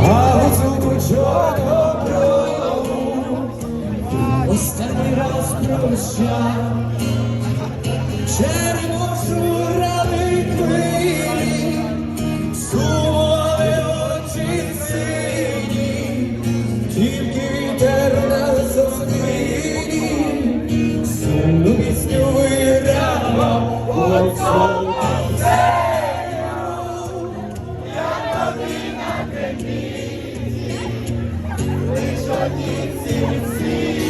А оцю чорну крову останній раз прощав. Черемошу magnifique.